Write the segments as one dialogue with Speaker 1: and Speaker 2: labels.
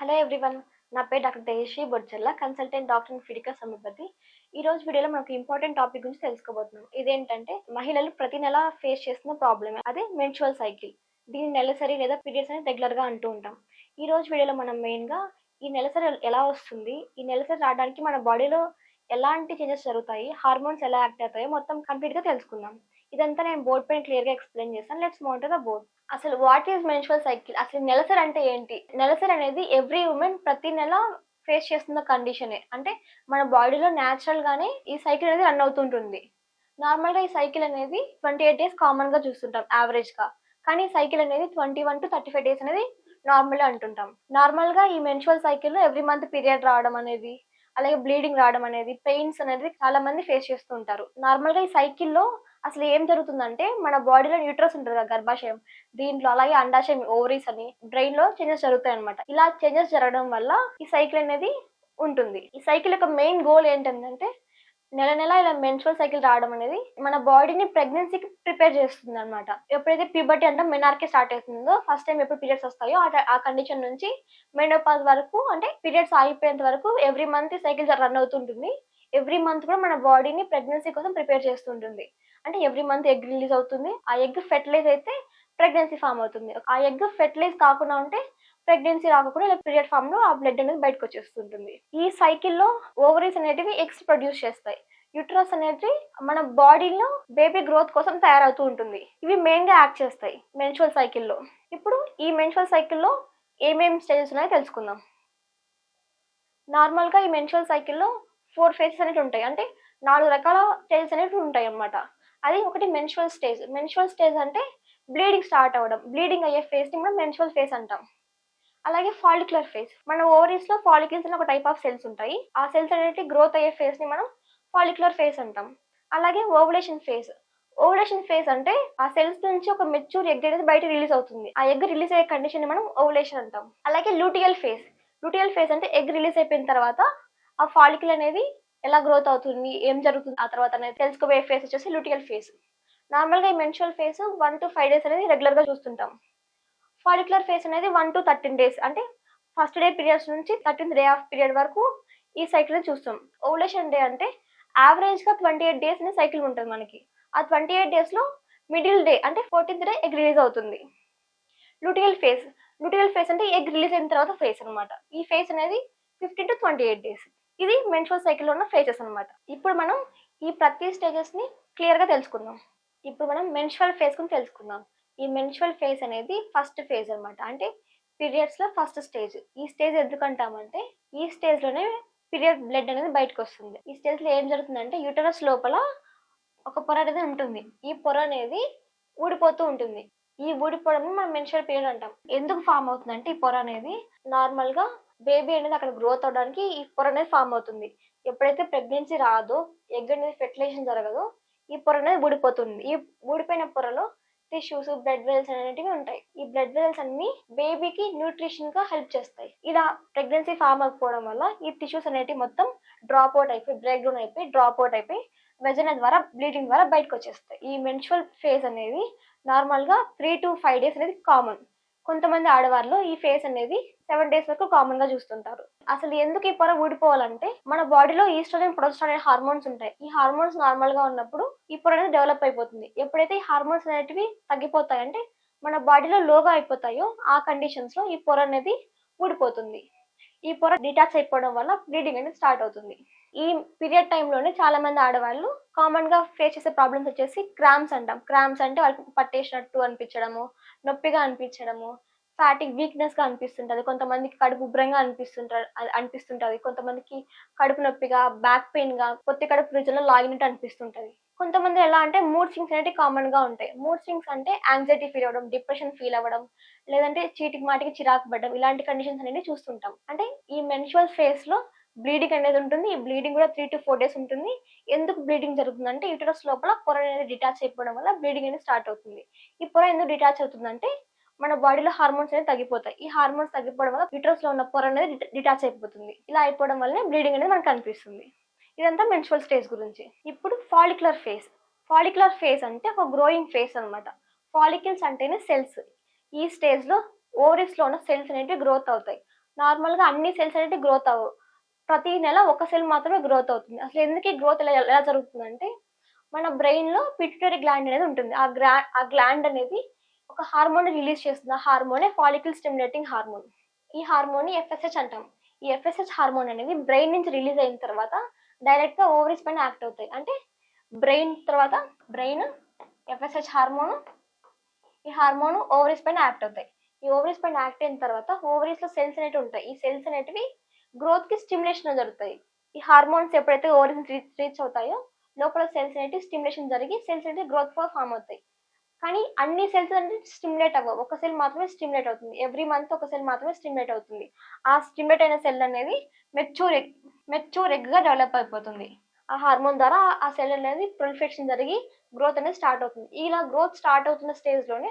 Speaker 1: Hello everyone నా పేరు doctor దేశీ బొడ్చల్ల కన్సల్టెంట్ డాక్టర్ ఫిడికా సమీపతి. ఈ రోజు వీడియోలో మనకు ఇంపార్టెంట్ టాపిక్ గురించి తెలుసుకోబోతున్నాం. ఇదేంటంటే మహిళలు ప్రతి నెల ఫేస్ చేస్తున్న ప్రాబ్లమ్ అదే మెన్చువల్ సైకిల్. దీన్ని నెలసరి లేదా పీరియడ్స్ అనేది రెగ్యులర్గా అంటూ ఉంటాం. ఈ రోజు వీడియోలో మనం మెయిన్గా ఈ నెలసరి ఎలా వస్తుంది ఈ నెలసరి రావడానికి మన బాడీలో ఎలాంటి చేంజెస్ జరుగుతాయి హార్మోన్స్ ఎలా యాక్ట్ అవుతాయో మొత్తం కంప్లీట్గా తెలుసుకుందాం. ఇదంతా నేను బోర్డ్ పైన క్లియర్గా ఎక్స్ప్లెయిన్ చేస్తాను. లెట్స్ మోటర్ ద బోర్డ్ అసలు వాట్ ఈస్ మెన్షువల్ సైకిల్ అసలు నెలసరి అంటే ఏంటి? నెలసరి అనేది ఎవ్రీ ఉమెన్ ప్రతి నెల ఫేస్ చేస్తున్న కండిషనే అంటే మన బాడీలో న్యాచురల్ గానే ఈ సైకిల్ అనేది రన్ అవుతుంటుంది. నార్మల్గా ఈ సైకిల్ అనేది ట్వంటీ ఎయిట్ డేస్ కామన్గా చూస్తుంటాం యావరేజ్గా. కానీ ఈ సైకిల్ అనేది twenty one to thirty five days అనేది నార్మల్ అంటుంటాం. నార్మల్గా ఈ మెన్షువల్ సైకిల్లో ఎవ్రీ మంత్ పీరియడ్ రావడం అనేది అలాగే బ్లీడింగ్ రావడం అనేది పెయిన్స్ అనేది చాలా మంది ఫేస్ చేస్తూ ఉంటారు. నార్మల్గా ఈ సైకిల్లో అసలు ఏం జరుగుతుందంటే మన బాడీలో న్యూట్రస్ ఉంటుంది కదా గర్భాశయం దీంట్లో అలాగే అండాశయం ఓవరీస్ అని బ్రెయిన్లో చేంజెస్ జరుగుతాయి అనమాట ఇలా చేంజెస్ జరగడం వల్ల ఈ సైకిల్ అనేది ఉంటుంది. ఈ సైకిల్ యొక్క మెయిన్ గోల్ ఏంటంటే నెల నెల ఇలా మెన్స్ట్రల్ సైకిల్ రావడం అనేది మన బాడీని ప్రెగ్నెన్సీకి ప్రిపేర్ చేస్తుంది అనమాట ఎప్పుడైతే ప్యూబర్టీ అంటే మెనార్కే స్టార్ట్ అవుతుందో ఫస్ట్ టైం ఎప్పుడు పీరియడ్స్ వస్తాయో ఆ- ఆ కండిషన్ నుంచి మెనోపాజ్ వరకు అంటే పీరియడ్స్ ఆగిపోయేంత వరకు ఎవ్రీ మంత్ సైకిల్ రన్ అవుతుంటుంది. ఎవ్రీ మంత్ కూడా మన బాడీని ప్రెగ్నెన్సీ కోసం ప్రిపేర్ చేస్తుంటుంది. అంటే ఎవ్రీ మంత్ ఎగ్ రిలీజ్ అవుతుంది. ఆ ఎగ్ ఫెర్టిలైజ్ అయితే ప్రెగ్నెన్సీ ఫామ్ అవుతుంది. ఆ ఎగ్ ఫెర్టిలైజ్ కాకుండా ఉంటే ప్రెగ్నెన్సీ రాకుండా ఇలా పీరియడ్ ఫామ్లో ఆ బ్లడ్ అనేది బయటకు వచ్చేస్తుంటుంది. ఈ సైకిల్లో ఓవరీస్ అనేటివి ఎగ్స్ ప్రొడ్యూస్ చేస్తాయి. యూట్రస్ అనేది మన బాడీలో బేబీ గ్రోత్ కోసం తయారవుతూ ఉంటుంది. ఇవి మెయిన్గా యాక్ట్ చేస్తాయి మెన్చువల్ సైకిల్లో ఇప్పుడు ఈ మెన్చువల్ సైకిల్లో ఏమేమి స్టేజెస్ ఉన్నాయో తెలుసుకుందాం. నార్మల్గా ఈ మెన్చువల్ సైకిల్లో ఫోర్ ఫేజెస్ అనేవి ఉంటాయి. అంటే నాలుగు రకాల స్టేజెస్ అనేవి ఉంటాయి అన్నమాట అది ఒకటి మెన్షువల్ స్టేజ్ మెన్షువల్ స్టేజ్ అంటే బ్లీడింగ్ స్టార్ట్ అవ్వడం. బ్లీడింగ్ అయ్యే ఫేస్ని మనం మెన్షువల్ ఫేస్ అంటాం. అలాగే ఫాలిక్యులర్ ఫేస్ మన ఓవరీస్లో ఫాలిక్యూల్స్ అని ఒక టైప్ ఆఫ్ సెల్స్ ఉంటాయి. ఆ సెల్స్ అనేది గ్రోత్ అయ్యే ఫేస్ని మనం ఫాలిక్యులర్ ఫేస్ అంటాం. అలాగే ఓవులేషన్ ఫేస్ ఓవులేషన్ ఫేస్ అంటే ఆ సెల్స్ నుంచి ఒక మెచ్యూర్ ఎగ్ అనేది బయట రిలీజ్ అవుతుంది. ఆ ఎగ్ రిలీజ్ అయ్యే కండిషన్ని మనం ఓవులేషన్ అంటాం. అలాగే లూటియల్ ఫేస్ లూటియల్ ఫేస్ అంటే ఎగ్ రిలీజ్ అయిపోయిన తర్వాత ఆ ఫాలిక్యుల్ అనేది ఎలా గ్రోత్ అవుతుంది ఏం జరుగుతుంది ఆ తర్వాత అనేది తెలుసుకోబోయే ఫేస్ వచ్చేసి లూటియల్ ఫేస్ నార్మల్గా ఈ menstrual phase one to five days అనేది రెగ్యులర్గా చూస్తుంటాం. ఫాలిక్యులర్ ఫేస్ అనేది వన్ టు థర్టీన్ డేస్ అంటే ఫస్ట్ డే పీరియడ్స్ నుంచి థర్టీన్త్ డే ఆఫ్ పీరియడ్ వరకు ఈ సైకిల్ చూస్తాం. ఓవులేషన్ డే అంటే యావరేజ్గా ట్వంటీ ఎయిట్ డేస్ అనే సైకిల్ ఉంటుంది మనకి. ఆ ట్వంటీ ఎయిట్ డేస్లో మిడిల్ డే అంటే ఫోర్టీన్త్ డే ఎగ్ రిలీజ్ అవుతుంది. లూటియల్ ఫేస్ లూటియల్ ఫేస్ అంటే ఎగ్ రిలీజ్ అయిన తర్వాత ఫేస్ అనమాట ఈ ఫేస్ అనేది fifteen to twenty eight days ఇది మెన్చువల్ సైకిల్లో ఉన్న ఫేజెస్ అన్నమాట. ఇప్పుడు మనం ఈ ప్రతి స్టేజెస్ని క్లియర్గా తెలుసుకుందాం. ఇప్పుడు మనం మెన్చువల్ ఫేజ్ గురించి తెలుసుకుందాం. ఈ మెన్చువల్ ఫేజ్ అనేది ఫస్ట్ ఫేజ్ అన్నమాట. అంటే పీరియడ్స్లో ఫస్ట్ స్టేజ్ ఈ స్టేజ్ ఎందుకంటామంటే ఈ స్టేజ్లోనే పీరియడ్ బ్లడ్ అనేది బయటకు వస్తుంది. ఈ స్టేజ్లో ఏం జరుగుతుందంటే యూటరస్ లోపల ఒక పొర అనేది ఉంటుంది. ఈ పొర అనేది ఊడిపోతూ ఉంటుంది. ఈ ఊడిపోవడం మనం మెన్షువల్ పీరియడ్ అంటాం. ఎందుకు ఫామ్ అవుతుందంటే ఈ పొర అనేది నార్మల్గా బేబీ అనేది అక్కడ గ్రోత్ అవడానికి ఈ పొర అనేది ఫామ్ అవుతుంది. ఎప్పుడైతే ప్రెగ్నెన్సీ రాదో ఎగ్ అనేది ఫెర్టిలైజేషన్ జరగదో ఈ పొర అనేది ఊడిపోతుంది. ఈ ఊడిపోయిన పొరలో టిష్యూస్ బ్లడ్ వెల్స్ అనేటివి ఉంటాయి. ఈ బ్లడ్ వెల్స్ అన్ని బేబీకి న్యూట్రిషన్గా హెల్ప్ చేస్తాయి. ఇలా ప్రెగ్నెన్సీ ఫామ్ అవ్వకపోవడం వల్ల ఈ టిష్యూస్ అనేటివి మొత్తం డ్రాప్ అవుట్ అయిపోయి బ్రేక్ డౌన్ అయిపోయి డ్రాప్ అవుట్ అయిపోయి వెజన ద్వారా బ్లీడింగ్ ద్వారా బయటకు వచ్చేస్తాయి. ఈ మెన్చువల్ ఫేజ్ అనేది నార్మల్గా త్రీ టు ఫైవ్ డేస్ అనేది కామన్ కొంతమంది ఆడవాళ్ళు ఈ ఫేజ్ అనేది సెవెన్ డేస్ వరకు కామన్గా చూస్తుంటారు. అసలు ఎందుకు ఈ పొర ఊడిపోవాలంటే మన బాడీలో ఈస్ట్రోజన్ ప్రొడక్షన్ అనే హార్మోన్స్ ఉంటాయి. ఈ హార్మోన్స్ నార్మల్గా ఉన్నప్పుడు ఈ పొర అనేది డెవలప్ అయిపోతుంది. ఎప్పుడైతే ఈ హార్మోన్స్ అనేటివి తగ్గిపోతాయి అంటే మన బాడీలో లోగా అయిపోతాయో ఆ కండిషన్స్లో ఈ పొర అనేది ఊడిపోతుంది. ఈ పొర డిటాచ్ అయిపోవడం వల్ల బ్లీడింగ్ అనేది స్టార్ట్ అవుతుంది. ఈ పీరియడ్ టైంలోనే చాలా మంది ఆడవాళ్ళు కామన్గా ఫేస్ చేసే ప్రాబ్లమ్స్ వచ్చేసి క్రామ్స్ అంటాం. క్రామ్స్ అంటే వాళ్ళకి పట్టేసినట్టు అనిపించడము నొప్పిగా అనిపించడము ఫ్యాటిక్ వీక్నెస్గా అనిపిస్తుంటది. కొంతమందికి కడుపు ఉబ్రంగా అనిపిస్తుంటారు అనిపిస్తుంటది. కొంతమందికి కడుపు నొప్పిగా బ్యాక్ పెయిన్గా పొత్తి కడుపు రీజన్ లాగినట్టు అనిపిస్తుంటది. కొంతమంది ఎలా అంటే మూడ్ స్వింగ్స్ అనేవి కామన్గా ఉంటాయి. మూడ్ స్వింగ్స్ అంటే యాంగ్జైటీ ఫీల్ అవ్వడం డిప్రెషన్ ఫీల్ అవ్వడం లేదంటే చీటికి మాటికి చిరాకు పడడం ఇలాంటి కండిషన్స్ అనేవి చూస్తుంటాం. అంటే ఈ మెన్షువల్ ఫేస్లో బ్లీడింగ్ అనేది ఉంటుంది. ఈ బ్లీడింగ్ కూడా త్రీ టు ఫోర్ డేస్ ఉంటుంది. ఎందుకు బ్లీడింగ్ జరుగుతుందంటే యూటరస్ లోపల పొర అనేది డిటాచ్ అయిపోవడం వల్ల బ్లీడింగ్ అనేది స్టార్ట్ అవుతుంది. ఈ పొర ఎందుకు డిటాచ్ అవుతుందంటే మన బాడీలో హార్మోన్స్ అనేది తగ్గిపోతాయి. ఈ హార్మోన్స్ తగ్గిపోవడం వల్ల యూట్రస్లో ఉన్న పొర అనేది డిటాచ్ అయిపోతుంది. ఇలా అయిపోవడం వల్లనే బ్లీడింగ్ అనేది మనకు కనిపిస్తుంది. ఇదంతా మెన్చువల్ స్టేజ్ గురించి. ఇప్పుడు ఫాలిక్యులర్ ఫేస్ ఫాలిక్యులర్ ఫేస్ అంటే ఒక గ్రోయింగ్ ఫేస్ అనమాట ఫాలిక్యుల్స్ అంటేనే సెల్స్ ఈ స్టేజ్లో ఓవరీస్లో ఉన్న సెల్స్ అనేవి గ్రోత్ అవుతాయి. నార్మల్గా అన్ని సెల్స్ అనేవి గ్రోత్ అవ్వవు ప్రతి నెల ఒక సెల్ మాత్రమే గ్రోత్ అవుతుంది. అసలు ఎందుకు గ్రోత్ ఎలా ఎలా జరుగుతుందంటే మన బ్రెయిన్లో పిట్యూటరీ గ్లాండ్ అనేది ఉంటుంది. ఆ గ్లా ఆ గ్లాండ్ అనేది ఒక హార్మోన్ రిలీజ్ చేస్తుంది. ఆ హార్మోనే ఫాలికల్ స్టిమ్యులేటింగ్ హార్మోన్ ఈ హార్మోన్ ఎఫ్ఎస్హెచ్ అంటాం. ఈ ఎఫ్ఎస్హెచ్ హార్మోన్ అనేది బ్రెయిన్ నుంచి రిలీజ్ అయిన తర్వాత డైరెక్ట్గా ఓవరీస్ పైన యాక్ట్ అవుతాయి. అంటే బ్రెయిన్ తర్వాత బ్రెయిన్ ఎఫ్ఎస్హెచ్ హార్మోన్ ఈ హార్మోన్ ఓవరీస్ పైన యాక్ట్ అవుతాయి. ఈ ఓవరీస్ పైన యాక్ట్ అయిన తర్వాత ఓవరీస్లో సెల్స్ అనేవి ఉంటాయి. ఈ సెల్స్ అనేటివి గ్రోత్కి స్టిమ్యులేషన్ జరుగుతాయి. ఈ హార్మోన్స్ ఎప్పుడైతే ఓవరీస్ రీచ్ అవుతాయో లోపల సెల్స్ అనేవి స్టిమ్యులేషన్ జరిగి సెల్స్ అనేటివి గ్రోత్ ఫర్ ఫామ్ అవుతాయి. కానీ అన్ని సెల్స్ అంటే స్టిమ్యులేట్ అవ్వవు. ఒక సెల్ మాత్రమే స్టిమ్యులేట్ అవుతుంది. ఎవ్రీ మంత్ ఒక సెల్ మాత్రమే స్టిమ్యులేట్ అవుతుంది. ఆ స్టిమ్యులేట్ అయిన సెల్ అనేది మెచ్యూర్ ఎగ్ మెచ్యూర్ ఎగ్గా డెవలప్ అయిపోతుంది. ఆ హార్మోన్ ద్వారా ఆ సెల్ అనేది ప్రొలిఫెక్షన్ జరిగి గ్రోత్ అనేది స్టార్ట్ అవుతుంది. ఇలా గ్రోత్ స్టార్ట్ అవుతున్న స్టేజ్లోనే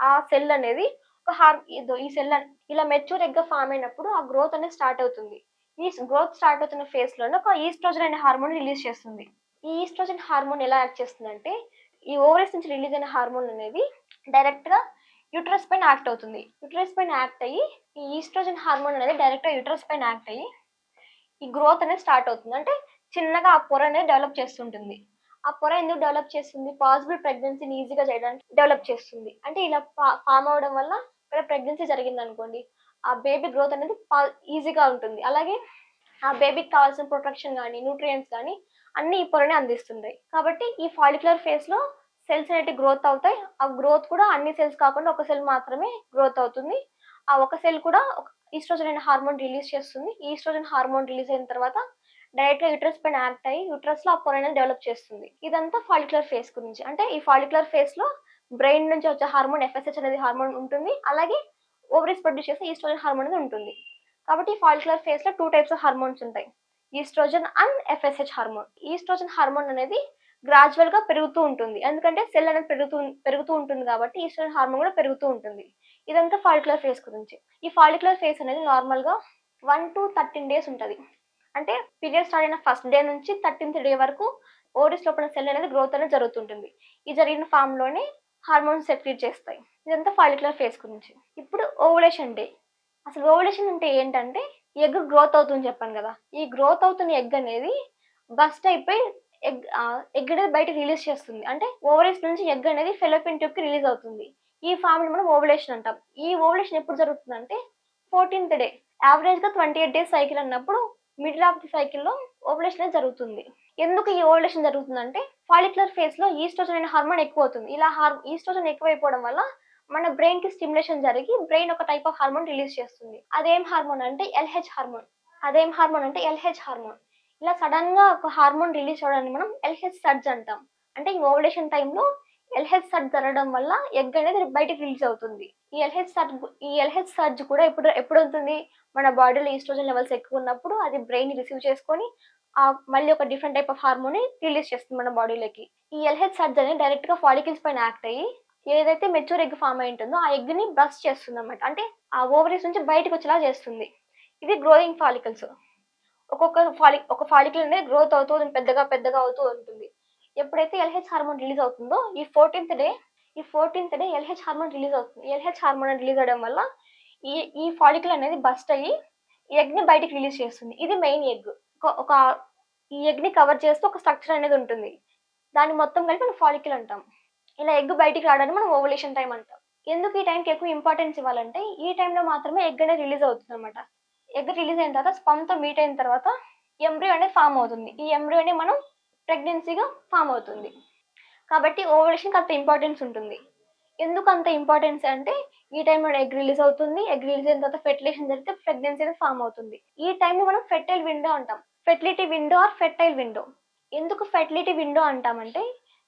Speaker 1: ఆ- సెల్ అనేది ఒక హార్ ఈ సెల్ ఇలా మెచ్యూర్ ఎగ్గా ఫామ్ అయినప్పుడు ఆ గ్రోత్ అనేది స్టార్ట్ అవుతుంది. ఈ గ్రోత్ స్టార్ట్ అవుతున్న ఫేస్లోనే ఒక ఈస్ట్రోజన్ అనే హార్మోన్ రిలీజ్ చేస్తుంది. ఈ ఈస్ట్రోజన్ హార్మోన్ ఎలా యాక్ట్ చేస్తుందంటే ఈ ఓవరీస్ నుంచి రిలీజ్ అయిన హార్మోన్ అనేది డైరెక్ట్గా యూట్రస్ పైన యాక్ట్ అవుతుంది. యూట్రస్ పైన యాక్ట్ అయ్యి ఈ ఈస్ట్రోజన్ హార్మోన్ అనేది డైరెక్ట్గా యూట్రస్ పైన యాక్ట్ అయ్యి ఈ గ్రోత్ అనేది స్టార్ట్ అవుతుంది. అంటే చిన్నగా ఆ పొర అనేది డెవలప్ చేస్తుంటుంది. ఆ పొర ఎందుకు డెవలప్ చేస్తుంది? పాసిబుల్ ప్రెగ్నెన్సీని ఈజీగా చేయడానికి డెవలప్ చేస్తుంది. అంటే ఇలా ఫామ్ అవడం వల్ల ఇక్కడ ప్రెగ్నెన్సీ జరిగింది అనుకోండి ఆ బేబీ గ్రోత్ అనేది ఈజీగా ఉంటుంది. అలాగే ఆ బేబీకి కావాల్సిన ప్రొటెక్షన్ కానీ న్యూట్రియంట్స్ కానీ అన్ని ఈ పొరని అందిస్తుంది. కాబట్టి ఈ ఫాలిక్యులర్ ఫేజ్లో సెల్స్ అనేవి గ్రోత్ అవుతాయి. ఆ గ్రోత్ కూడా అన్ని సెల్స్ కాకుండా ఒక సెల్ మాత్రమే గ్రోత్ అవుతుంది. ఆ ఒక సెల్ కూడా ఈస్ట్రోజన్ అనే హార్మోన్ రిలీజ్ చేస్తుంది. ఈస్ట్రోజన్ హార్మోన్ రిలీజ్ అయిన తర్వాత డైరెక్ట్గా యూట్రస్ పైన యాక్ట్ అయ్యి యూట్రస్లో ఆ పొర అనేది డెవలప్ చేస్తుంది. ఇదంతా ఫాలిక్యులర్ ఫేస్ గురించి. అంటే ఈ ఫాలిక్యులర్ ఫేస్లో బ్రెయిన్ నుంచి వచ్చే హార్మోన్ ఎఫ్ఎస్హెచ్ అనేది హార్మోన్ ఉంటుంది. అలాగే ఓవరీస్ ప్రొడ్యూస్ చేసే ఈస్ట్రోజన్ హార్మోన్ అనేది ఉంటుంది. కాబట్టి ఫాలిక్యులర్ ఫేస్లో టూ టైప్స్ ఆఫ్ హార్మోన్స్ ఉంటాయి. Estrogen and FSH hormone. Estrogen hormone అనేది గ్రాడ్యువల్గా పెరుగుతూ ఉంటుంది. ఎందుకంటే సెల్ అనేది పెరుగుతూ పెరుగుతూ ఉంటుంది కాబట్టి ఈస్ట్రోజన్ హార్మోన్ కూడా పెరుగుతూ ఉంటుంది. ఇదంతా ఫాలిక్యులర్ ఫేస్ గురించి. ఈ ఫాలిక్యులర్ ఫేస్ అనేది నార్మల్గా వన్ టు థర్టీన్ డేస్ ఉంటుంది. అంటే పీరియడ్ స్టార్ట్ అయిన ఫస్ట్ డే నుంచి థర్టీన్త్ డే వరకు ఓరిస్ లోపల సెల్ అనేది గ్రోత్ అనేది జరుగుతుంటుంది. ఈ జరిగిన ఫామ్లోనే హార్మోన్స్ సెక్రీట్ చేస్తాయి. ఇదంతా ఫాలిక్యులర్ ఫేస్ గురించి. ఇప్పుడు ఓవులేషన్ డే అసలు ఓవులేషన్ అంటే ఏంటంటే ఎగ్ గ్రోత్ అవుతుంది చెప్పాను కదా. ఈ గ్రోత్ అవుతున్న ఎగ్ అనేది బస్ట్ అయిపోయి ఎగ్ ఎగ్ అనేది బయటకు రిలీజ్ చేస్తుంది. అంటే ఓవరీస్ నుంచి ఎగ్ అనేది ఫెలోపిన్ ట్యూబ్కి రిలీజ్ అవుతుంది. ఈ ఫామ్ని మనం ఓవులేషన్ అంటాం. ఈ ఓవులేషన్ ఎప్పుడు జరుగుతుందంటే ఫోర్టీన్త్ డే యావరేజ్గా ట్వంటీ ఎయిట్ డేస్ సైకిల్ అన్నప్పుడు మిడిల్ ఆఫ్ ది సైకిల్లో ఓవులేషన్ అనేది జరుగుతుంది. ఎందుకు ఈ ఓవులేషన్ జరుగుతుందంటే ఫాలిక్యులర్ ఫేజ్లో ఈస్ట్రోజన్ అనే హార్మోన్ ఎక్కువ అవుతుంది. ఇలా హార్ ఈస్ట్రోజన్ ఎక్కువైపోవడం వల్ల మన బ్రెయిన్కి స్టిమ్యులేషన్ జరిగి బ్రెయిన్ ఒక టైప్ ఆఫ్ హార్మోన్ రిలీజ్ చేస్తుంది. అదేం హార్మోన్ అంటే ఎల్హెచ్ హార్మోన్ అదేం హార్మోన్ అంటే ఎల్హెచ్ హార్మోన్ ఇలా సడన్గా ఒక హార్మోన్ రిలీజ్ అవడాన్ని మనం ఎల్హెచ్ సర్జ్ అంటాం. అంటే ఈ ఓవులేషన్ టైంలో ఎల్హెచ్ సర్జ్ జరగడం వల్ల ఎగ్ అనేది బయటకు రిలీజ్ అవుతుంది. ఈ ఎల్హెచ్ సర్జ్ ఈ ఎల్హెచ్ సర్జ్ కూడా ఎప్పుడు ఎప్పుడు అవుతుంది మన బాడీలో ఈస్ట్రోజన్ లెవెల్స్ ఎక్కువ ఉన్నప్పుడు అది బ్రెయిన్ రిసీవ్ చేసుకొని ఆ మళ్ళీ ఒక different type of hormone release చేస్తుంది మన బాడీలోకి ఈ ఎల్హెచ్ సర్జ్ అనేది డైరెక్ట్గా ఫాలికల్స్ పైన యాక్ట్ అయ్యి ఏదైతే మెచ్యూర్ ఎగ్ ఫామ్ అయి ఉంటుందో ఆ ఎగ్ని బ్రష్ చేస్తుంది అనమాట అంటే ఆ ఓవరీస్ నుంచి బయటకు వచ్చేలా చేస్తుంది. ఇది గ్రోయింగ్ ఫాలికల్స్ ఒక్కొక్క ఫాలి ఒక ఫాలికల్ అనేది గ్రోత్ అవుతూ పెద్దగా పెద్దగా అవుతూ ఉంటుంది. ఎప్పుడైతే ఎల్హెచ్ హార్మోన్ రిలీజ్ అవుతుందో ఈ ఫోర్టీన్త్ డే ఈ fourteenth day LH hormone release అవుతుంది. ఎల్హెచ్ హార్మోన్ రిలీజ్ అవడం వల్ల ఈ ఈ ఫాలికల్ అనేది బస్ట్ అయ్యి ఈ ఎగ్ని బయటికి రిలీజ్ చేస్తుంది. ఇది మెయిన్ ఎగ్ ఒక ఈ ఎగ్ని కవర్ చేస్తూ ఒక స్ట్రక్చర్ అనేది ఉంటుంది. దాన్ని మొత్తం కలిపి మనం ఫాలికల్ అంటాం. ఇలా ఎగ్ బయటికి రావడానికి మనం ఓవలేషన్ టైం అంటాం. ఎందుకు ఈ టైంకి ఎక్కువ ఇంపార్టెన్స్ ఇవ్వాలంటే ఈ టైంలో మాత్రమే ఎగ్ అనేది రిలీజ్ అవుతుంది అనమాట ఎగ్ రిలీజ్ అయిన తర్వాత స్పమ్తో మీట్ అయిన తర్వాత ఎంబ్రియో అనేది ఫామ్ అవుతుంది. ఈ ఎంబ్రియోని మనం ప్రెగ్నెన్సీగా ఫామ్ అవుతుంది. కాబట్టి ఓవలేషన్కి అంత ఇంపార్టెన్స్ ఉంటుంది. ఎందుకు అంత ఇంపార్టెన్స్ అంటే ఈ టైంలో ఎగ్ రిలీజ్ అవుతుంది. ఎగ్ రిలీజ్ అయిన తర్వాత ఫెర్టిలేషన్ జరిగితే ప్రెగ్నెన్సీ అనేది ఫామ్ అవుతుంది. ఈ టైంని మనం ఫెర్టైల్ విండో అంటాం. Fertility window or fertile window ఎందుకు ఫెర్టిలిటీ విండో అంటామంటే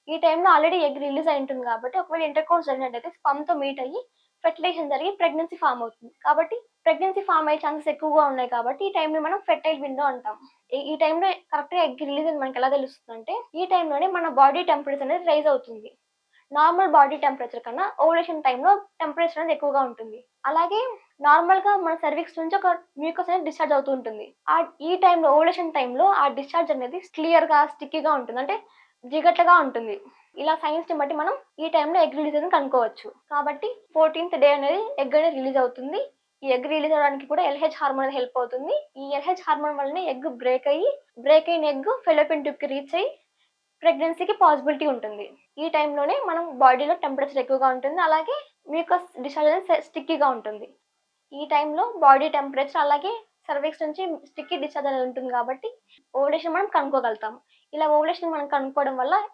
Speaker 1: ఈ టైంలో ఆల్రెడీ ఎగ్ రిలీజ్ అయి ఉంటుంది కాబట్టి ఒకవేళ ఇంటర్ కోర్స్ జరిగినట్టయితే స్పమ్తో మీట్ అయ్యి ఫెర్టిలేషన్ జరిగి ప్రెగ్నెన్సీ ఫామ్ అవుతుంది. కాబట్టి ప్రెగ్నెన్సీ ఫామ్ అయ్యే ఛాన్సెస్ ఎక్కువగా ఉన్నాయి కాబట్టి ఈ టైంలో మనం ఫెర్టైల్ విండో అంటాం. ఈ- టైంలో కరెక్ట్గా ఎగ్ రిలీజ్ అని మనకి ఎలా తెలుస్తుంది అంటే ఈ టైంలోనే మన బాడీ టెంపరేచర్ అనేది రైజ్ అవుతుంది. నార్మల్ బాడీ టెంపరేచర్ కన్నా ఓవలేషన్ టైంలో టెంపరేచర్ అనేది ఎక్కువగా ఉంటుంది. అలాగే నార్మల్గా మన సర్విక్స్ నుంచి ఒక మ్యూకస్ అనేది డిశ్చార్జ్ అవుతూ ఉంటుంది. ఆ ఈ టైంలో ఓవలేషన్ టైంలో ఆ డిశ్చార్జ్ అనేది క్లియర్గా స్టిక్కీగా ఉంటుంది. అంటే జిగట్లుగా ఉంటుంది. ఇలా సైన్స్ని బట్టి మనం ఈ టైంలో ఎగ్ రిలీజ్ అని కనుక్కోవచ్చు. కాబట్టి ఫోర్టీన్త్ డే అనేది ఎగ్ అనేది రిలీజ్ అవుతుంది. ఈ ఎగ్ రిలీజ్ అవ్వడానికి కూడా ఎల్హెచ్ హార్మోన్ హెల్ప్ అవుతుంది. ఈ ఎల్హెచ్ హార్మోన్ వల్లనే ఎగ్ బ్రేక్ అయ్యి బ్రేక్ అయిన ఎగ్ ఫెలోపిన్ ట్యూబ్కి రీచ్ అయ్యి ప్రెగ్నెన్సీకి పాసిబిలిటీ ఉంటుంది. ఈ టైంలోనే మనం బాడీలో టెంపరేచర్ ఎక్కువగా ఉంటుంది. అలాగే మ్యూకస్ డిశ్చార్జ్ స్టిక్కీగా ఉంటుంది. ఈ టైంలో బాడీ టెంపరేచర్ అలాగే సర్వీక్స్ నుంచి స్టిక్కీ డిశ్చార్జ్ అనేది ఉంటుంది కాబట్టి ఓవలేషన్ మనం కనుక్కోగలుగుతాం. ఇలా ఓవలేషన్ మనం కనుక్కోవడం వల్ల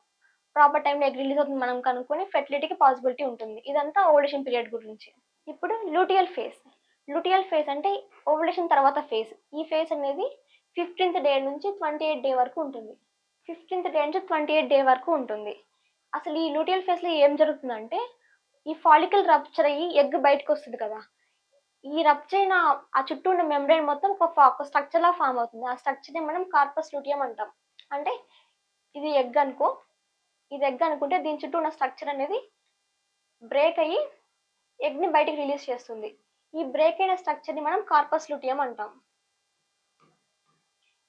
Speaker 1: ప్రాపర్ టైంలో ఎగ్ రిలీజ్ అవుతుంది మనం కనుక్కొని ఫెర్టిలిటీకి పాసిబిలిటీ ఉంటుంది. ఇదంతా ఓవులేషన్ పీరియడ్ గురించి. ఇప్పుడు లూటియల్ ఫేస్ లూటియల్ ఫేస్ అంటే ఓవలేషన్ తర్వాత ఫేజ్ ఈ ఫేజ్ అనేది ఫిఫ్టీన్త్ డే నుంచి ట్వంటీ ఎయిట్ డే వరకు ఉంటుంది. ఫిఫ్టీన్త్ డే నుంచి ట్వంటీ ఎయిట్ డే వరకు ఉంటుంది. అసలు ఈ లూటియల్ ఫేస్లో ఏం జరుగుతుందంటే ఈ ఫాలికల్ రప్చర్ అయ్యి ఎగ్ బయటకు వస్తుంది కదా. ఈ రప్చర్ అయిన ఆ చుట్టూ ఉన్న మెంబ్రెయిన్ మొత్తం ఒక ఫా- ఒక స్ట్రక్చర్లా ఫామ్ అవుతుంది. ఆ స్ట్రక్చర్ని మనం కార్పస్ లూటియం అంటాం. అంటే ఇది ఎగ్ అనుకో ఇది ఎగ్ అనుకుంటే దీని చుట్టూ ఉన్న స్ట్రక్చర్ అనేది బ్రేక్ అయ్యి ఎగ్ని బయటికి రిలీజ్ చేస్తుంది. ఈ బ్రేక్ అయిన స్ట్రక్చర్ని మనం కార్పస్ లుటియం అంటాం.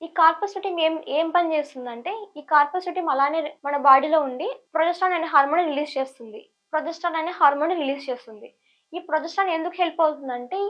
Speaker 1: ఈ కార్పస్ లుటియం ఏం ఏం పని చేస్తుందంటే ఈ కార్పస్ లుటియం అలానే మన బాడీలో ఉండి ప్రొజెస్ట్రాన్ అనే హార్మోన్ రిలీజ్ చేస్తుంది. ప్రొజెస్ట్రాన్ అనే హార్మోన్ రిలీజ్ చేస్తుంది. ఈ ప్రొజెస్ట్రాన్ ఎందుకు హెల్ప్ అవుతుందంటే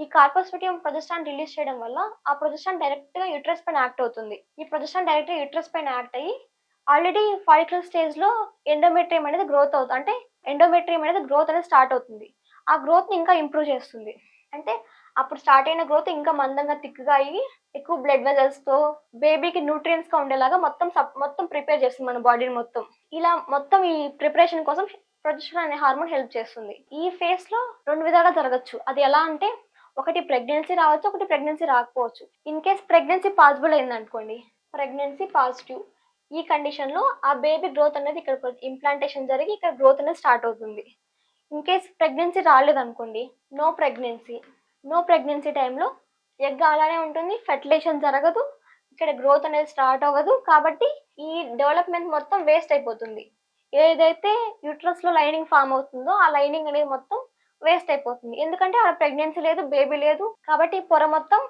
Speaker 1: ఈ కార్పస్ ప్రొజెస్టాన్ రిలీజ్ చేయడం వల్ల ఆ ప్రొజెస్టాన్ డైరెక్ట్గా యూట్రస్ పైన యాక్ట్ అవుతుంది. ఈ ప్రొజెస్టాన్ డైరెక్ట్గా యూట్రస్ పైన యాక్ట్ అయ్యి ఆల్రెడీ ఫాలిక్యులర్ స్టేజ్లో ఎండోమెట్రియం అనేది గ్రోత్ అవుతుంది. అంటే ఎండోమెట్రియం అనేది గ్రోత్ అనేది స్టార్ట్ అవుతుంది. ఆ గ్రోత్ని ఇంకా ఇంప్రూవ్ చేస్తుంది. అంటే అప్పుడు స్టార్ట్ అయిన గ్రోత్ ఇంకా మందంగా థిక్గా అయ్యి ఎక్కువ బ్లడ్ వెజల్స్తో బేబీకి న్యూట్రియన్స్గా ఉండేలాగా మొత్తం సప్- మొత్తం ప్రిపేర్ చేస్తుంది మన బాడీని మొత్తం. ఇలా మొత్తం ఈ ప్రిపరేషన్ కోసం ప్రొజెస్ట్రాన్ అనే హార్మోన్ హెల్ప్ చేస్తుంది. ఈ ఫేస్లో రెండు విధాలుగా జరగచ్చు. అది ఎలా అంటే ఒకటి ప్రెగ్నెన్సీ రావచ్చు ఒకటి ప్రెగ్నెన్సీ రాకపోవచ్చు. ఇన్ కేస్ ప్రెగ్నెన్సీ పాసిబుల్ అయింది అనుకోండి ప్రెగ్నెన్సీ పాజిటివ్ ఈ కండిషన్లో ఆ బేబీ గ్రోత్ అనేది ఇక్కడ ఇంప్లాంటేషన్ జరిగి ఇక్కడ గ్రోత్ అనేది స్టార్ట్ అవుతుంది. ఇన్ కేస్ ప్రెగ్నెన్సీ రాలేదనుకోండి నో ప్రెగ్నెన్సీ నో ప్రెగ్నెన్సీ టైంలో ఎగ్ అలానే ఉంటుంది ఫెర్టిలైజేషన్ జరగదు ఇక్కడ గ్రోత్ అనేది స్టార్ట్ అవ్వదు. కాబట్టి ఈ డెవలప్మెంట్ మొత్తం వేస్ట్ అయిపోతుంది. ఏదైతే యూట్రస్లో లైనింగ్ ఫామ్ అవుతుందో ఆ లైనింగ్ అనేది మొత్తం వేస్ట్ అయిపోతుంది. ఎందుకంటే ఆ ప్రెగ్నెన్సీ లేదు బేబీ లేదు కాబట్టి పొర మొత్తం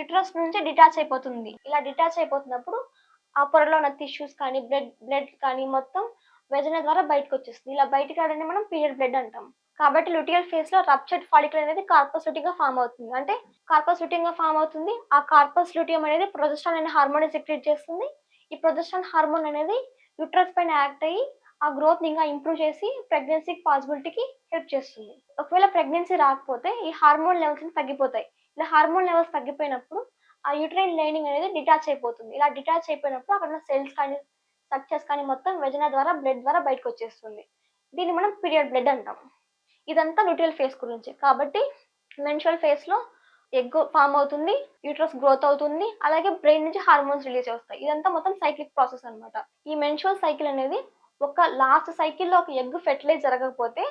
Speaker 1: యూట్రస్ నుంచి డిటాచ్ అయిపోతుంది. ఇలా డిటాచ్ అయిపోతున్నప్పుడు ఆ పొరలో ఉన్న టిష్యూస్ కానీ బ్లడ్ బ్లడ్ కానీ మొత్తం వెజన ద్వారా బయటకు వచ్చేస్తుంది. ఇలా బయటకు రావడాన్ని మనం పీరియడ్ బ్లడ్ అంటాం. కాబట్టి లుటియల్ ఫేస్లో రప్చర్డ్ ఫాలికల్ అనేది కార్పస్ లుటియం గా ఫామ్ అవుతుంది. అంటే కార్పస్ లుటియం గా ఫామ్ అవుతుంది. ఆ కార్పస్ లుటియం అనేది ప్రొజెస్ట్రాన్ అనే హార్మోన్ సెక్రెట్ చేస్తుంది. ఈ ప్రొజెస్ట్రాన్ హార్మోన్ అనేది యూట్రస్ పైన యాక్ట్ అయ్యి ఆ గ్రోత్ ఇంకా ఇంప్రూవ్ చేసి ప్రెగ్నెన్సీ పాసిబిలిటీకి హెల్ప్ చేస్తుంది. ఒకవేళ ప్రెగ్నెన్సీ రాకపోతే ఈ హార్మోన్ లెవెల్స్ తగ్గిపోతాయి. ఇలా హార్మోన్ లెవెల్స్ తగ్గిపోయినప్పుడు ఆ యూట్రైన్ లైనింగ్ అనేది డిటాచ్ అయిపోతుంది. ఇలా డిటాచ్ అయిపోయినప్పుడు అక్కడ ఉన్న సెల్స్ కానీ స్ట్రక్చర్స్ కానీ మొత్తం వెజన ద్వారా బ్లడ్ ద్వారా బయటకు వచ్చేస్తుంది. దీన్ని మనం పీరియడ్ బ్లడ్ అంటాం. ఇదంతా న్యూట్రియల్ ఫేస్ గురించి. కాబట్టి మెన్షువల్ ఫేస్లో ఎగ్ ఫామ్ అవుతుంది యూట్రస్ గ్రోత్ అవుతుంది అలాగే బ్రెయిన్ నుంచి హార్మోన్స్ రిలీజ్ వస్తాయి. ఇదంతా మొత్తం సైక్లిక్ ప్రాసెస్ అనమాట ఈ మెన్షువల్ సైకిల్ అనేది ఒక లాస్ట్ సైకిల్లో ఒక ఎగ్ ఫెర్టిలైజ్ జరగకపోతే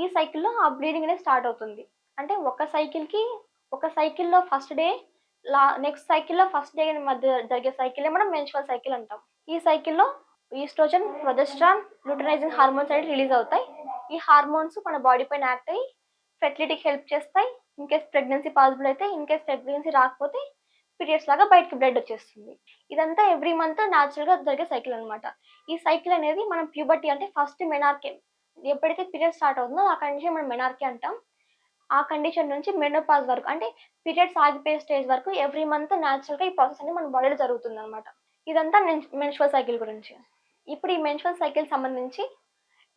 Speaker 1: ఈ సైకిల్లో ఆ బ్లీడింగ్ అనేది స్టార్ట్ అవుతుంది. అంటే ఒక సైకిల్కి ఒక సైకిల్లో ఫస్ట్ డే లా నెక్స్ట్ సైకిల్లో ఫస్ట్ డే మధ్య జరిగే సైకిల్ మనం మెన్చువల్ సైకిల్ అంటాం. ఈ సైకిల్లో ఈస్ట్రోజన్ ప్రొజెస్ట్రాన్ ల్యూటనైజింగ్ హార్మోన్స్ అనేవి రిలీజ్ అవుతాయి. ఈ హార్మోన్స్ మన బాడీ పైన యాక్ట్ అయ్యి ఫెర్టిలిటీకి హెల్ప్ చేస్తాయి. ఇన్ కేస్ ప్రెగ్నెన్సీ పాసిబుల్ అయితే ఇన్ కేస్ ప్రెగ్నెన్సీ రాకపోతే పీరియడ్స్ లాగా బయటకి బ్లడ్ వచ్చేస్తుంది. ఇదంతా ఎవ్రీ మంత్గా జరిగే సైకిల్ అన్నమాట. ఈ సైకిల్ అనేది మనం ప్యూబర్టీ అంటే ఫస్ట్ మెనార్కే ఎప్పుడైతే పీరియడ్ స్టార్ట్ అవుతుందో ఆ కండిషన్ మనం మెనార్కే అంటాం. ఆ కండిషన్ నుంచి మెనోపాజ్ వరకు అంటే పీరియడ్స్ ఆగిపోయే స్టేజ్ వరకు ఎవ్రీ మంత్గా ఈ ప్రాసెస్ అనేది మన బాడీలో జరుగుతుంది అనమాట ఇదంతా మెన్షువల్ సైకిల్ గురించి. ఇప్పుడు ఈ మెన్షువల్ సైకిల్ సంబంధించి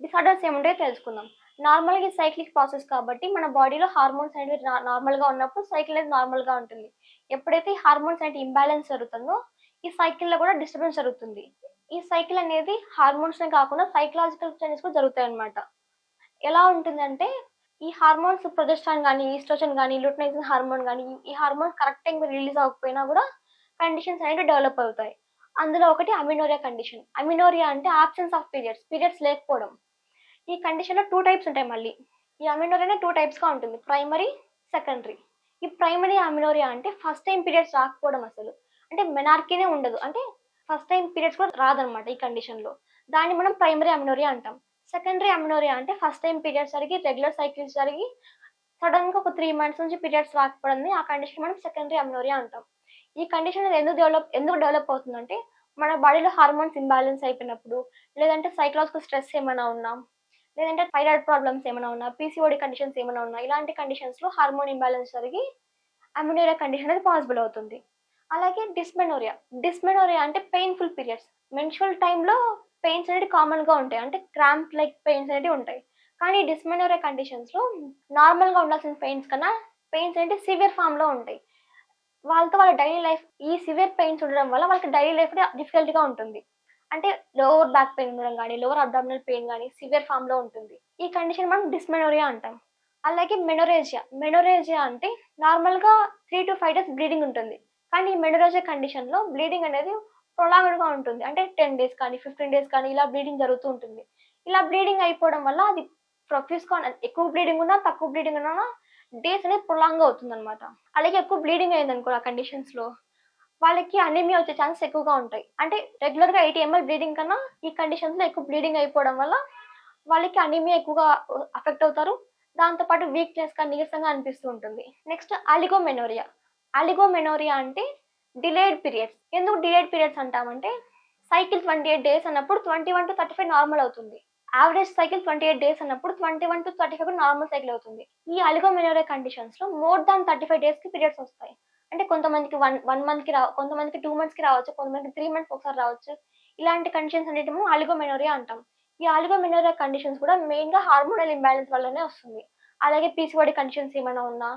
Speaker 1: డిసార్డర్స్ ఏముంటాయో తెలుసుకుందాం. నార్మల్గా ఈ సైక్లిక్ ప్రాసెస్ కాబట్టి మన బాడీలో హార్మోన్స్ అనేవి నార్మల్గా ఉన్నప్పుడు సైకిల్ అనేది నార్మల్గా ఉంటుంది. ఎప్పుడైతే హార్మోన్స్ అనేది ఇంబ్యాలెన్స్ జరుగుతుందో ఈ సైకిల్లో కూడా డిస్టర్బెన్స్ జరుగుతుంది. ఈ సైకిల్ అనేది హార్మోన్స్నే కాకుండా సైకలాజికల్ చేంజెస్ కూడా జరుగుతాయి అన్నమాట ఎలా ఉంటుందంటే ఈ హార్మోన్స్ ప్రొజెస్ట్రాన్ కానీ ఈస్ట్రోజన్ కానీ లుటనైజింగ్ హార్మోన్ కానీ ఈ హార్మోన్స్ కరెక్ట్ టైం రిలీజ్ అవ్వకపోయినా కూడా కండిషన్స్ అనేవి డెవలప్ అవుతాయి. అందులో ఒకటి అమినోరియా కండిషన్. అమినోరియా అంటే ఆబ్సెన్స్ ఆఫ్ పీరియడ్స్ పీరియడ్స్ లేకపోవడం. ఈ కండిషన్లో టూ టైప్స్ ఉంటాయి మళ్ళీ. ఈ అమినోరియానే టూ టైప్స్గా ఉంటుంది. ప్రైమరీ సెకండరీ ఈ ప్రైమరీ అమినోరియా అంటే ఫస్ట్ టైం పీరియడ్స్ రాకపోవడం అసలు. అంటే మెనార్కీనే ఉండదు. అంటే ఫస్ట్ టైం పీరియడ్స్ కూడా రాదనమాట ఈ కండిషన్లో దాన్ని మనం ప్రైమరీ అమినోరియా అంటాం. సెకండరీ అమినోరియా అంటే ఫస్ట్ టైం పీరియడ్స్ జరిగి రెగ్యులర్ సైకిల్స్ జరిగి సడన్గా ఒక త్రీ మంత్స్ నుంచి పీరియడ్స్ రాకపోవడం ఆ కండిషన్ మనం సెకండరీ అమినోరియా అంటాం. ఈ కండిషన్ అనేది ఎందుకు డెవలప్ ఎందుకు డెవలప్ అవుతుందంటే మన బాడీలో హార్మోన్స్ ఇంబ్యాలెన్స్ అయిపోయినప్పుడు లేదంటే సైకలాజికల్ స్ట్రెస్ ఏమైనా ఉన్నాం లేదంటే థైరాయిడ్ ప్రాబ్లమ్స్ ఏమైనా ఉన్నా పీసీఓడి కండిషన్స్ ఏమైనా ఉన్నా ఇలాంటి కండిషన్స్లో హార్మోన్ ఇంబ్యాలెన్స్ జరిగి అమ్యునోరియా కండిషన్ అనేది పాసిబుల్ అవుతుంది. అలాగే డిస్మెనోరియా డిస్మెనోరియా అంటే పెయిన్ఫుల్ పీరియడ్స్ మెన్షువల్ టైంలో పెయిన్స్ అనేది కామన్గా ఉంటాయి. అంటే క్రాంప్ లైక్ పెయిన్స్ అనేవి ఉంటాయి. కానీ డిస్మెనోరియా కండిషన్స్లో నార్మల్గా ఉండాల్సిన పెయిన్స్ కన్నా పెయిన్స్ అనేది సివియర్ ఫామ్లో ఉంటాయి. వాళ్ళతో వాళ్ళ డైలీ లైఫ్ ఈ సివియర్ పెయిన్స్ ఉండడం వల్ల వాళ్ళకి డైలీ లైఫ్ డిఫికల్ట్గా ఉంటుంది. అంటే లోవర్ బ్యాక్ పెయిన్ ఉండడం కానీ లోవర్ అబ్డామినల్ పెయిన్ కానీ సివియర్ ఫామ్లో ఉంటుంది. ఈ కండిషన్ మనం డిస్మెనోరియా అంటాం. అలాగే మెనోరేజియా మెనోరేజియా అంటే నార్మల్గా three to five days bleeding ఉంటుంది. కానీ ఈ మెనోరేజియా కండిషన్లో బ్లీడింగ్ అనేది ప్రొలాంగ్డ్గా ఉంటుంది. అంటే టెన్ డేస్ కానీ ఫిఫ్టీన్ డేస్ కానీ ఇలా బ్లీడింగ్ జరుగుతూ ఉంటుంది. ఇలా బ్లీడింగ్ అయిపోవడం వల్ల అది ప్రొఫ్యూస్గా ఎక్కువ బ్లీడింగ్ ఉన్నా తక్కువ బ్లీడింగ్ ఉన్నా డేస్ అనేది ప్రొలాంగ్ అవుతుంది అనమాట అలాగే ఎక్కువ బ్లీడింగ్ అయింది అనుకో ఆ కండిషన్స్లో వాళ్ళకి అనీమియా వచ్చే ఛాన్సెస్ ఎక్కువగా ఉంటాయి. అంటే రెగ్యులర్గా ఎయిటీ ఎంఎల్ బ్లీడింగ్ కన్నా ఈ కండిషన్స్లో ఎక్కువ బ్లీడింగ్ అయిపోవడం వల్ల వాళ్ళకి అనేమియా ఎక్కువగా అఫెక్ట్ అవుతారు. దాంతోపాటు వీక్నెస్గా నీరసంగా అనిపిస్తూ ఉంటుంది. Next oligomenorrhoea. అలిగోమెనోరియా అంటే డిలేడ్ పీరియడ్స్ ఎందుకు డిలేడ్ పీరియడ్స్ అంటామంటే సైకిల్ ట్వంటీ ఎయిట్ డేస్ అన్నప్పుడు twenty one to thirty five normal అవుతుంది. Average cycle twenty eight days అన్నప్పుడు twenty one to thirty five normal cycle అవుతుంది. ఈ అలిగోమెనోరియా కండిషన్స్లో మోర్ దాన్ థర్టీ ఫైవ్ డేస్కి పీరియడ్స్ వస్తాయి. అంటే కొంతమందికి వన్ వన్ మంత్కి రా కొంతమందికి టూ మంత్స్కి రావచ్చు కొంతమందికి త్రీ మంత్స్ ఒకసారి రావచ్చు. ఇలాంటి కండిషన్స్ అనేటి మనం అలిగోమెనోరియా అంటాం. ఈ అలిగోమెనోరియా కండిషన్స్ కూడా మెయిన్గా హార్మోనల్ ఇంబ్యాలెన్స్ వల్లనే వస్తుంది. అలాగే పీసీఓడి కండిషన్స్ ఏమైనా ఉన్నా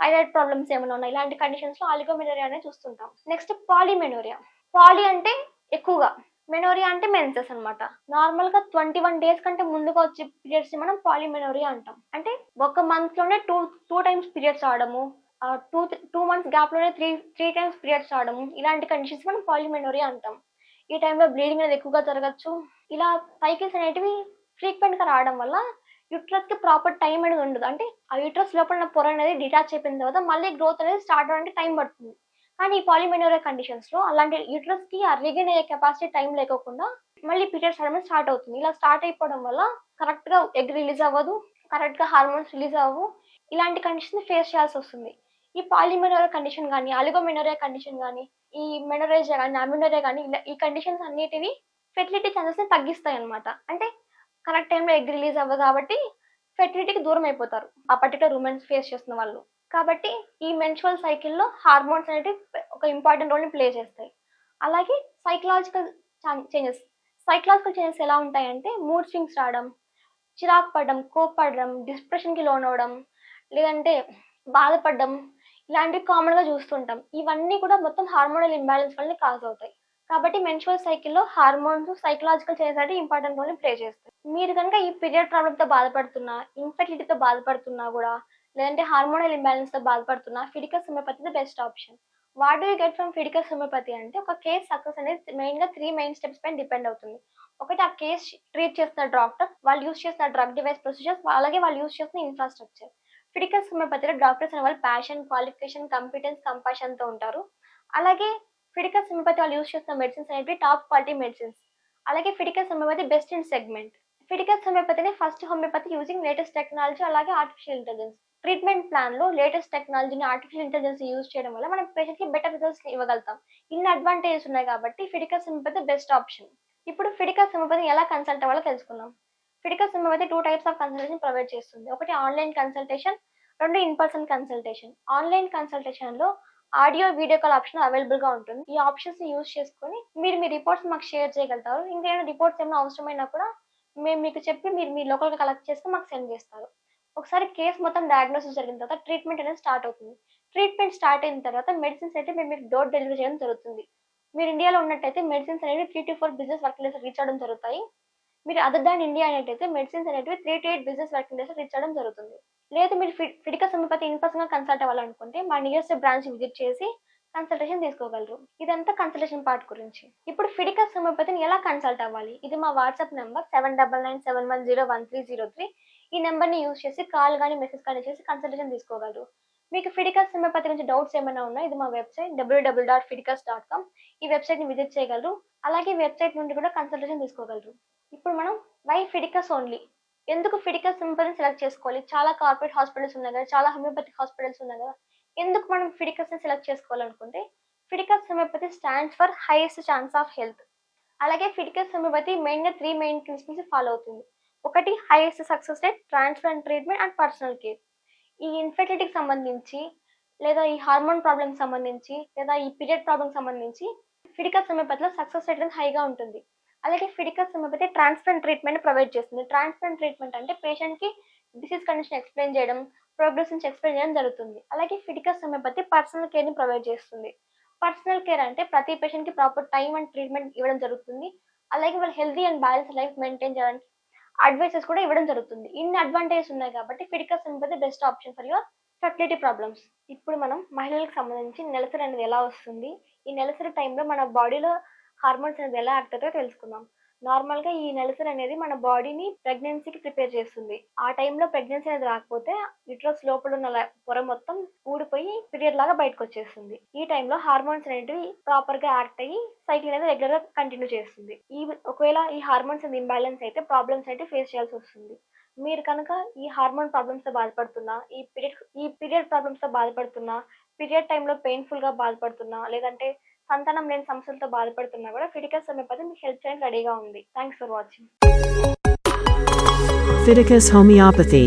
Speaker 1: థైరాయిడ్ ప్రాబ్లమ్స్ ఏమైనా ఉన్నా ఇలాంటి కండిషన్స్లో అలిగోమెనోరియా అనేది చూస్తుంటాం. నెక్స్ట్ పాలిమెనోరియా పాలి అంటే ఎక్కువగా మెనోరియా అంటే మెన్సెస్ అనమాట నార్మల్గా ట్వంటీ వన్ డేస్ కంటే ముందుగా వచ్చే పీరియడ్స్ మనం పాలిమెనోరియా అంటాం. అంటే ఒక మంత్లోనే టూ టూ టైమ్స్ పీరియడ్స్ రావడము టూ టూ మంత్స్ గ్యాప్లోనే త్రీ త్రీ టైమ్స్ పీరియడ్స్ రావడం ఇలాంటి కండిషన్స్ మనం పాలిమెనోరియా అంటాం. ఈ టైంలో బ్లీడింగ్ అనేది ఎక్కువగా జరగచ్చు. ఇలా సైకిల్స్ అనేటివి ఫ్రీక్వెంట్గా రావడం వల్ల యూట్రస్కి ప్రాపర్ టైం అనేది ఉండదు. అంటే ఆ యూట్రస్ లోపల ఉన్న పొర అనేది డిటాచ్ అయిపోయిన తర్వాత మళ్ళీ గ్రోత్ అనేది స్టార్ట్ అవ్వడానికి టైం పడుతుంది. కానీ ఈ పాలిమెనోరియా కండిషన్స్లో అలాంటి యూట్రస్కి ఆ రిగన్ అయ్యే కెపాసిటీ టైం లేకోకుండా మళ్ళీ పీరియడ్స్ రావడం స్టార్ట్ అవుతుంది. ఇలా స్టార్ట్ అయిపోవడం వల్ల కరెక్ట్గా ఎగ్ రిలీజ్ అవ్వదు. కరెక్ట్గా హార్మోన్స్ రిలీజ్ అవ్వవు. ఇలాంటి కండిషన్ ఫేస్ చేయాల్సి వస్తుంది. ఈ పాలిమెనోరియా కండిషన్ కానీ అలిగోమెనోరియా కండిషన్ కానీ ఈ మెనోరేజియా కానీ అమ్యునోరియా కానీ ఇలా ఈ కండిషన్స్ అన్నిటివి ఫెర్టిలిటీ ఛాన్సెస్ని తగ్గిస్తాయి అనమాట అంటే కరెక్ట్ టైంలో ఎగ్ రిలీజ్ అవ్వదు కాబట్టి ఫెర్టిలిటీకి దూరం అయిపోతారు. ఆ పర్టికులర్ ఉమెన్స్ ఫేస్ చేస్తున్న వాళ్ళు. కాబట్టి ఈ మెన్చువల్ సైకిల్లో హార్మోన్స్ అనేవి ఒక ఇంపార్టెంట్ రోల్ని ప్లే చేస్తాయి. అలాగే సైకలాజికల్ చేంజెస్ సైకలాజికల్ చేంజెస్ ఎలా ఉంటాయంటే మూడ్ స్వింగ్స్ రావడం చిరాకు పడడం కోప్పడడం డిప్రెషన్కి లోన్ అవ్వడం లేదంటే బాధపడడం ఇలాంటివి కామన్గా చూస్తుంటాం. ఇవన్నీ కూడా మొత్తం హార్మోనల్ ఇంబ్యాలెన్స్ వల్ల కాజ్ అవుతాయి. కాబట్టి మెన్షువల్ సైకిల్లో హార్మోన్స్ సైకలాజికల్ చేంజెస్ అంటే ఇంపార్టెంట్ రోల్ ప్లే చేస్తాయి. మీరు కనుక ఈ పీరియడ్ ప్రాబ్లమ్తో బాధపడుతున్నా ఇన్ఫెర్టిలిటీతో బాధపడుతున్నా కూడా లేదంటే హార్మోనల్ ఇంబ్యాలెన్స్తో బాధపడుతున్నా Fiticus homeopathy the best option what do you get from Fiticus homeopathy అంటే ఒక కేస్ సక్సెస్ అనేది మెయిన్గా త్రీ మెయిన్ స్టెప్స్ పైన డిపెండ్ అవుతుంది. ఒకటి ఆ కేస్ ట్రీట్ చేస్తున్న డాక్టర్ వాళ్ళు యూస్ చేస్తున్న డ్రగ్ డివైస్ ప్రొసీజర్స్ అలాగే వాళ్ళు యూస్ చేస్తున్న ఇన్ఫ్రాస్ట్రక్చర్ ఫిడికస్ హోమియోపతిలో డాక్టర్స్ అనే వాళ్ళు ప్యాషన్ క్వాలిఫికేషన్ కంపిటెన్స్ కంపాషన్తో ఉంటారు. అలాగే ఫిడికల్స్ హోమియోపతి వాళ్ళు యూస్ చేస్తున్న మెడిసిన్స్ అనేవి టాప్ క్వాలిటీ మెడిసిన్స్ అలాగే Fiticus homeopathy best in segment Fiticus హోమియోపతిని first homeopathy using latest technology అలాగే ఆర్టిఫిషియల్ ఇంటెలిజెన్స్ ట్రీట్మెంట్ ప్లాన్లో లేటెస్ట్ టెక్నాలజీని ఆర్టిఫిషియల్ ఇంటెలిజెన్స్ యూజ్ చేయడం వల్ల మనం పేషెంట్కి బెటర్ రిజల్ట్స్ ఇవ్వగలుగుతాం. ఇన్ని అడ్వాంటేజెస్ ఉన్నాయి కాబట్టి ఫిడికల్స్ హోమియోపతి బెస్ట్ ఆప్షన్ ఇప్పుడు ఫిడికల్స్ హోమియోపతిని ఎలా కన్సల్ట్ అవ్వాలో తెలుసుకుందాం. ఫిటల్ సిమ్ అయితే two types of consultation provide చేస్తుంది. ఒకటి ఆన్లైన్ కన్సల్టేషన్ రెండు ఇన్ పర్సన్ కన్సల్టేషన్ ఆన్లైన్ కన్సల్టేషన్లో ఆడియో వీడియో కాల్ ఆప్షన్ అవైలబుల్గా ఉంటుంది. ఈ ఆప్షన్స్ యూజ్ చేసుకొని మీరు మీ రిపోర్ట్స్ మాకు షేర్ చేయగలుగుతారు. ఇంకేమైనా రిపోర్ట్స్ ఏమైనా అవసరమైనా కూడా మేము మీకు చెప్పి మీరు మీ లోకల్గా కలెక్ట్ చేస్తే మాకు సెండ్ చేస్తారు. ఒకసారి కేసు మొత్తం డయాగ్నోసిస్ జరిగిన తర్వాత ట్రీట్మెంట్ అనేది స్టార్ట్ అవుతుంది. ట్రీట్మెంట్ స్టార్ట్ అయిన తర్వాత మెడిసిన్స్ అయితే మేము మీకు డోర్ డెలివరీ చేయడం జరుగుతుంది. మీరు ఇండియాలో ఉన్నట్టయితే మెడిసిన్స్ అనేవి three to four business work reach అవ్వడం జరుగుతాయి. మీరు అదర్ దాన్ ఇండియా అనేటైతే మెడిసిన్స్ అనేటివి three to eight business working days reach అవ్వడం జరుగుతుంది. లేదు మీరు ఫిడికస్ సమీపతి ఇన్ పర్సన్గా కన్సల్ట్ అవ్వాలనుకుంటే మా నియరెస్ట్ బ్రాంచ్ విజిట్ చేసి కన్సల్టేషన్ తీసుకోగలరు. ఇదంతా కన్సల్టేషన్ పార్ట్ గురించి. ఇప్పుడు ఫిడిక హోమియోపతిని ఎలా కన్సల్ట్ అవ్వాలి? ఇది మా WhatsApp number seven double nine seven one zero one three zero three ఈ నెంబర్ని యూజ్ చేసి కాల్ కానీ మెసేజ్ కానీ చేసి కన్సల్టేషన్ తీసుకోగలరు. మీకు ఫిడికస్ హోమియోపతి గురించి డౌట్స్ ఏమైనా ఉన్నా ఇది మా website W W dot Fiticus dot com ఈ వెబ్సైట్ని విజిట్ చేయగలరు. అలాగే వెబ్సైట్ నుండి కూడా కన్సల్టేషన్ తీసుకోగలరు. ఇప్పుడు మనం వై ఫిడికస్ ఓన్లీ ఎందుకు ఫిడికస్ హోమియోపతిని సెలెక్ట్ చేసుకోవాలి? చాలా కార్పొరేట్ హాస్పిటల్స్ ఉన్నాయి కదా చాలా హోమియోపతిక్ హాస్పిటల్స్ ఉన్నాయి కదా. ఎందుకు మనం ఫిడికస్ని సెలెక్ట్ చేసుకోవాలనుకుంటే Fiticus homeopathy stands for highest chance of health అలాగే ఫిడికస్ హోమియోపతి మెయిన్గా త్రీ మెయిన్ ప్రిన్సిపల్స్ ఫాలో అవుతుంది. ఒకటి highest success rate transplant treatment and personal care ఈ ఇన్ఫెర్టిలిటీకి సంబంధించి లేదా ఈ హార్మోన్ ప్రాబ్లమ్కి సంబంధించి లేదా ఈ పీరియడ్ ప్రాబ్లమ్కి సంబంధించి ఫిడికస్ హోమియోపతిలో సక్సెస్ రేట్ అనేది హైగా ఉంటుంది. అలాగే Fiticus homeopathy transplant treatment provide చేస్తుంది. ట్రాన్స్ప్లాంట్ ట్రీట్మెంట్ అంటే పేషెంట్కి డిసీజ్ కండిషన్ ఎక్స్ప్లెయిన్ చేయడం ప్రోగ్రెస్ నుంచి ఎక్స్ప్లెయిన్ చేయడం జరుగుతుంది. అలాగే ఫిడికస్ హోమియోపతి పర్సనల్ కేర్ని ప్రొవైడ్ చేస్తుంది. పర్సనల్ కేర్ అంటే ప్రతి పేషెంట్కి ప్రాపర్ టైం అండ్ ట్రీట్మెంట్ ఇవ్వడం జరుగుతుంది. అలాగే వాళ్ళు healthy and balance life maintain చేయడానికి అడ్వైసెస్ కూడా ఇవ్వడం జరుగుతుంది. ఇన్ని అడ్వాంటేజ్ ఉన్నాయి కాబట్టి ఫిడికస్ అనేది best option for your fertility problems ఇప్పుడు మనం మహిళలకు సంబంధించి నెలసరి అనేది ఎలా వస్తుంది? ఈ నెలసరి టైంలో మన బాడీలో హార్మోన్స్ అనేది ఎలా యాక్ట్ తెలుసుకుందాం. నార్మల్గా ఈ నెలసరి అనేది మన బాడీని ప్రెగ్నెన్సీకి ప్రిపేర్ చేస్తుంది. ఆ టైంలో ప్రెగ్నెన్సీ అనేది రాకపోతే యూట్రస్ లోపల ఉన్న పొర మొత్తం ఊడిపోయి పీరియడ్ లాగా బయటకు వచ్చేస్తుంది ఈ టైంలో హార్మోన్స్ అనేటివి ప్రాపర్గా యాక్ట్ అయ్యి సైకిల్ అనేది రెగ్యులర్గా కంటిన్యూ చేస్తుంది. ఈ ఒకవేళ ఈ హార్మోన్స్ అనేది ఇంబ్యాలెన్స్ అయితే ప్రాబ్లమ్స్ అయితే ఫేస్ చేయాల్సి వస్తుంది. మీరు కనుక ఈ హార్మోన్ ప్రాబ్లమ్స్తో బాధపడుతున్నా ఈ పీరియడ్ ఈ పీరియడ్ ప్రాబ్లమ్స్తో బాధపడుతున్నా పీరియడ్ టైంలో పెయిన్ఫుల్గా బాధపడుతున్నా లేదంటే సంతానం లేని సమస్యలతో బాధపడుతున్నా కూడా ఫిడికస్ హోమియోపతి మీకు హెల్ప్ చేయడానికి రెడీగా ఉంది. Thanks for watching
Speaker 2: Fiticus Homeopathy.